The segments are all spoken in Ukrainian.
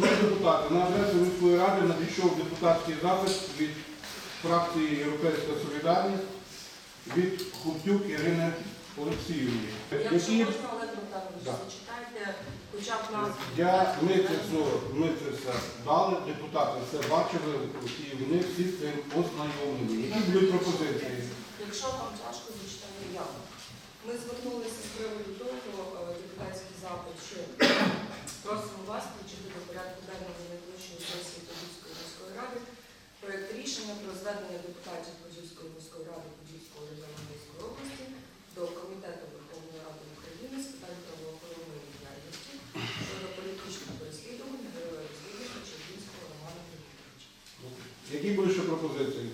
депутати, на адресу міської ради надійшов депутатський запит від фракції Європейська Солідарність від Хубтюк Ірини Олексіївни. Якщо Які можна, Олег Да. зачитайте хоча б я, ми, це все, дали, депутати все бачили, і вони всі з цим ознайомлені. Які будуть пропозиції? Якщо вам тяжко, зачитаю я. Ми звернулися з приводу того, е, депутатський запит, що просимо вас включити до порядку денного найближчої сесії Подільської міської ради проєкт рішення про зведення депутатів Подільської міської ради Подільського району Одеської області до Комітету Верховної Ради України з питань правоохоронної діяльності щодо політичних переслідувань героя розслідування Червінського Романа Григоровича. Які будуть ще пропозиції?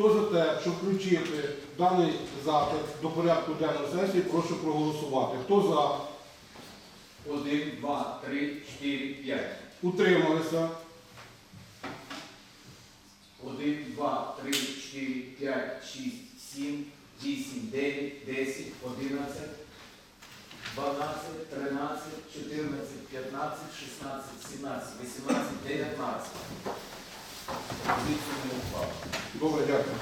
Хто за те, щоб включити даний запит до порядку денної сесії, прошу проголосувати. Хто за? 1, 2, 3, 4, 5. Утрималися. 1, 2, 3, 4, 5, 6, 7, 8, 9, 10, 11, 12, 13, 14, 15, 16, 17, 18, 19. Добре, дякую.